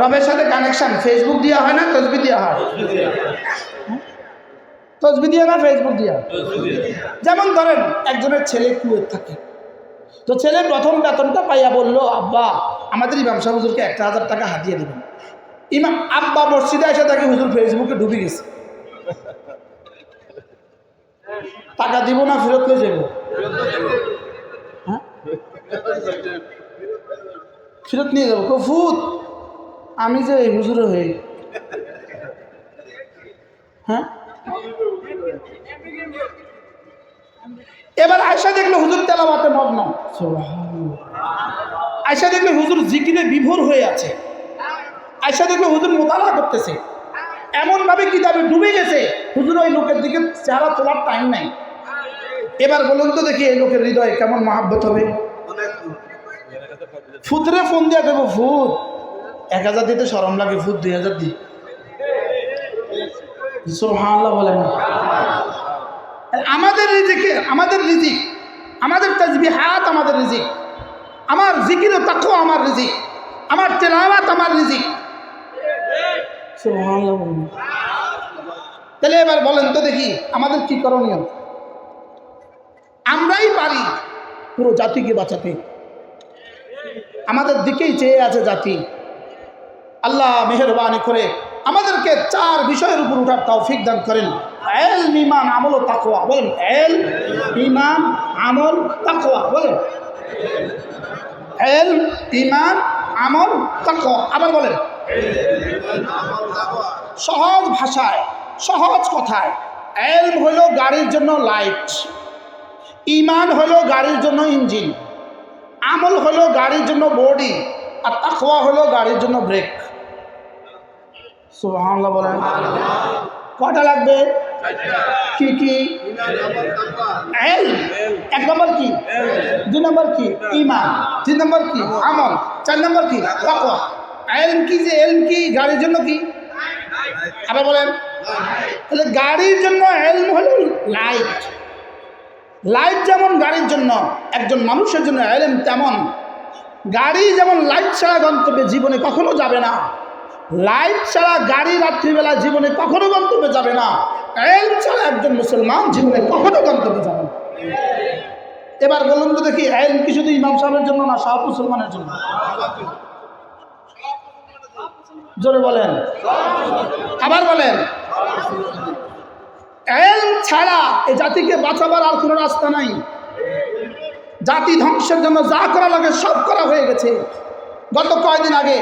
রবের সাথে connection Facebook দেওয়া হয় না, তসবি দেওয়া হয়? তসবি দিয়ে না ফেসবুক দিয়া? যেমন ধরেন, একজনের ছেলে কুয়েত থাকে। তো ছেলে প্রথম বেতনটা পাইয়া বলল, আব্বা, আমাদের ইমাম সাহেব হুজুরকে একটা হাজার টাকা হাতিয়ে দেবেন। ইমাম আব্বা মসজিদে এসে তাকে হুজুর ফেসবুকে ডুবে গেছে। টাকা দিব না, ফেরত নিয়ে যাব হ্যাঁ? ফেরত নিয়ে যাব? কফুত আমি যে এই হুজুর হয়ে হ্যাঁ? এবার আয়সা দেখল হুজুর তেলাবাতে মগ্ন। আয়সা দেখল হুজুর জিকিরে বিভোর হয়ে আছে। আয়সা দেখল হুজুর মোতালা করতেছে। এমনভাবে কিতাবে ডুবে গেছে। হুজুর ওই লোকের দিকে চেহারা তোলার টাইম নাই। এবার বলুন তো দেখি এই লোকের হৃদয়ে কেমন মহাব্বত হবে। ফুতরে ফোন দিয়ে দেবো ফুট এক হাজার দিতে সরম লাগে, ফুট দুই হাজার দিই সোহান্লা বলে না। আমাদের রিজিকে, আমাদের রিজিক, আমাদের তসবি হাত আমাদের রিজিক, আমার জিকির তাকো আমার রিজিক, আমার তেলাওয়াত আমার রিজিক। তাহলে এবার বলেন তো দেখি, আমাদের কি করণীয়? আমরাই পারি পুরো জাতিকে বাঁচাতে। আমাদের দিকেই চেয়ে আছে জাতি। আল্লাহ মেহরবানি করে আমাদেরকে চার বিষয়ের উপর উঠার তৌফিক দান করেন। এল ইমান, আমল ও তাকোয়া বলেন এল ইমান, আমল তাকোয়া বলেন এল ইমান, আমল তাকোয়া আবার বলেন, সহজ ভাষায়, সহজ কথায় এল হলো গাড়ির জন্য লাইট, ইমান হলো গাড়ির জন্য ইঞ্জিন, আমল হলো গাড়ির জন্য বডি, আর তাকওয়া হলো গাড়ির জন্য ব্রেক। সুবহানাল্লাহ বলেন। কটা লাগবে? কি কি? এল। এক নম্বর কি? দুই নম্বর কি? ইমান। তিন নম্বর কি? আমল। চার নম্বর কি? তাকওয়া। এলম কি যে এলম কি? গাড়ির জন্য কি? আবার বলেন। তাহলে গাড়ির জন্য এলম হলো লাইট। লাইট যেমন গাড়ির জন্য, একজন মানুষের জন্য এলেম তেমন। গাড়ি যেমন লাইট ছাড়া গন্তব্যে জীবনে কখনো যাবে না। লাইট ছাড়া গাড়ি রাত্রিবেলা জীবনে কখনো গন্তব্যে যাবে না। এল ছাড়া একজন মুসলমান জীবনে কখনো গন্তব্যে যাবে না। এবার বলুন তো দেখি এল কি শুধু ইমাম সাহেবের জন্য না, সব মুসলমানের জন্য? জোরে বলেন। আবার বলেন। এলম ছাড়া এই জাতিকে বাঁচাবার আর কোনো রাস্তা নাই। জাতি ধ্বংসের জন্য যা করা লাগে সব করা হয়ে গেছে। গত কয়দিন আগে